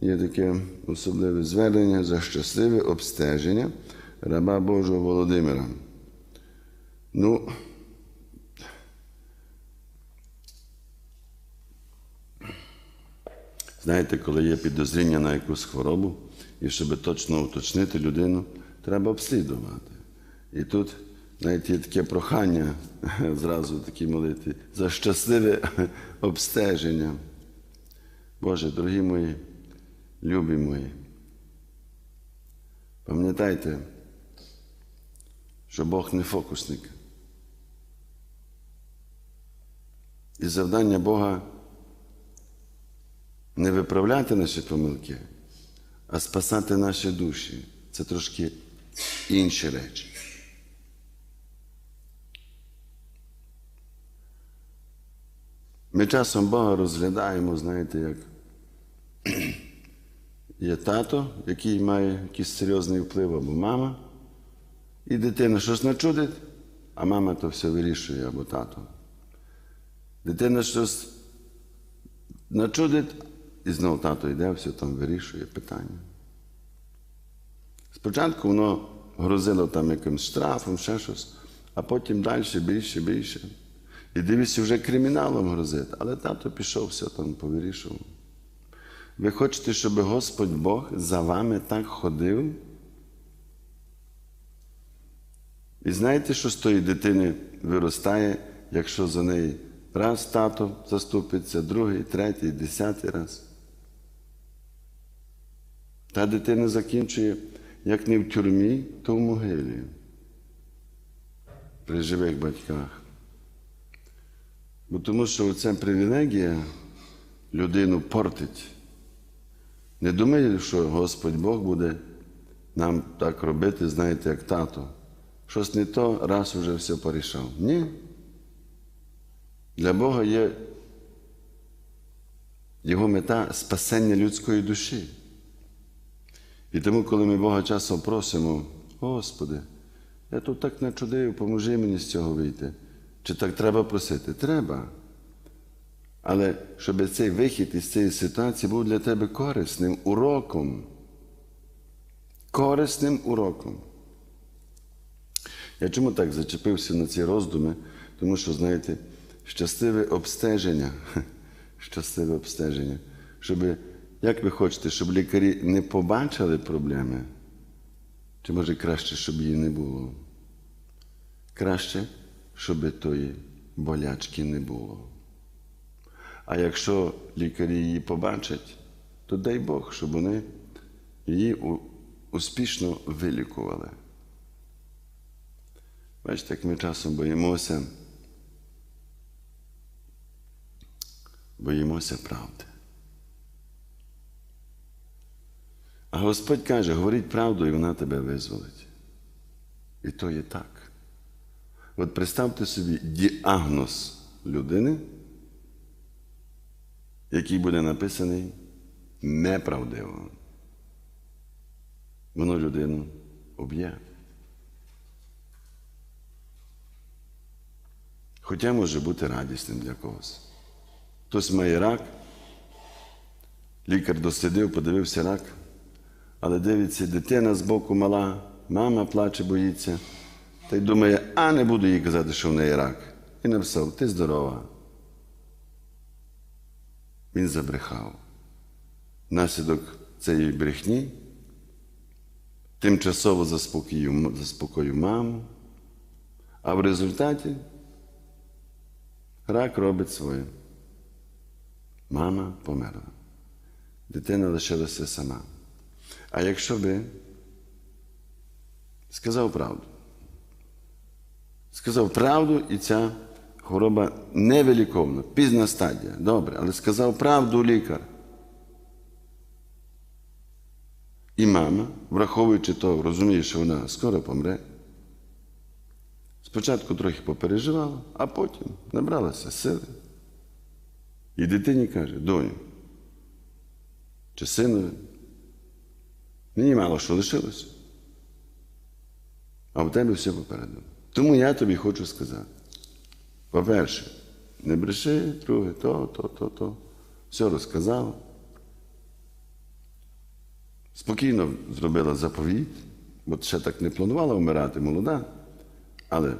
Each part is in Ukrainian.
є таке особливе звернення за щасливе обстеження раба Божого Володимира. Ну, знаєте, коли є підозріння на якусь хворобу, і щоб точно уточнити людину, треба обслідувати. І тут навіть є таке прохання зразу такі молити за щасливе обстеження. Боже, дорогі мої, любі мої, пам'ятайте, що Бог не фокусник. І завдання Бога не виправляти наші помилки, а спасати наші душі. Це трошки інші речі. Ми часом Бога розглядаємо, знаєте, як є тато, який має якийсь серйозний вплив, або мама, і дитина щось начудить, а мама то все вирішує або тато. Дитина щось начудить, і знову тато йде, все там вирішує питання. Спочатку воно грозило там якимсь штрафом, ще щось, а потім далі більше, більше. І дивіться, вже криміналом грозить, але тато пішов, все там повирішував. Ви хочете, щоб Господь Бог за вами так ходив? І знаєте, що з тої дитини виростає, якщо за неї раз тато заступиться, другий, третій, десятий раз? Та дитина закінчує, як не в тюрмі, то в могилі. При живих батьках. Бо тому що ця привілегія людину портить. Не думаю, що Господь Бог буде нам так робити, знаєте, як тато. Щось не то, раз уже все порішав. Ні. Для Бога є його мета спасення людської душі. І тому, коли ми Бога часом просимо, Господи, я тут так начудив, поможи мені з цього вийти. Чи так треба просити? Треба. Але щоб цей вихід із цієї ситуації був для тебе корисним уроком. Корисним уроком. Я чому так зачепився на ці роздуми? Тому що, знаєте, щасливе обстеження, щасливе обстеження, щоб, як ви хочете, щоб лікарі не побачили проблеми, чи може краще, щоб її не було? Краще, щоб тої болячки не було. А якщо лікарі її побачать, то дай Бог, щоб вони її успішно вилікували. Бачите, як ми часом боїмося, боїмося правди. А Господь каже, говоріть правду, і вона тебе визволить. І то є так. От представте собі діагноз людини, який буде написаний неправдиво. Воно людину об'є. Хоча може бути радісним для когось. Хтось має рак, лікар дослідив, подивився рак, але дивиться, дитина з боку мала, мама плаче, боїться. Та й думає, а не буду їй казати, що в неї рак. І написав, ти здорова. Він забрехав. Наслідок цієї брехні тимчасово заспокоїв, заспокоїв маму, а в результаті рак робить своє. Мама померла. Дитина лишилася сама. А якщо би сказав правду, сказав правду, і ця хвороба невиліковна, пізна стадія. Добре, але сказав правду лікар. І мама, враховуючи то, розуміє, що вона скоро помре. Спочатку трохи попереживала, а потім набралася сили. І дитині каже, доню, чи синові, мені мало що лишилося, а в тебе все попереду. Тому я тобі хочу сказати. По-перше, не бреши, друге, то, то, то, то. Все розказав. спокійно зробила заповіт, бо ще так не планувала вмирати молода, але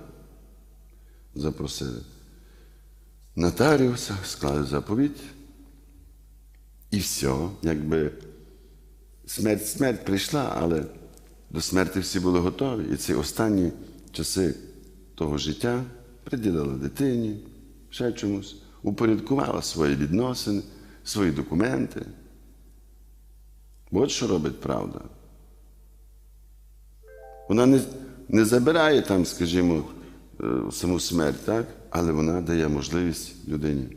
запросили нотаріуса, склали заповіт. І все, якби смерть, смерть прийшла, але до смерті всі були готові. І ці останні часи того життя приділила дитині, ще чомусь, упорядкувала свої відносини, свої документи. От що робить правда. Вона не, не забирає там, скажімо, е, саму смерть, так? але вона дає можливість людині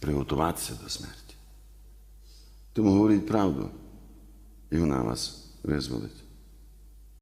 приготуватися до смерті. Тому говоріть правду, і вона вас визволить.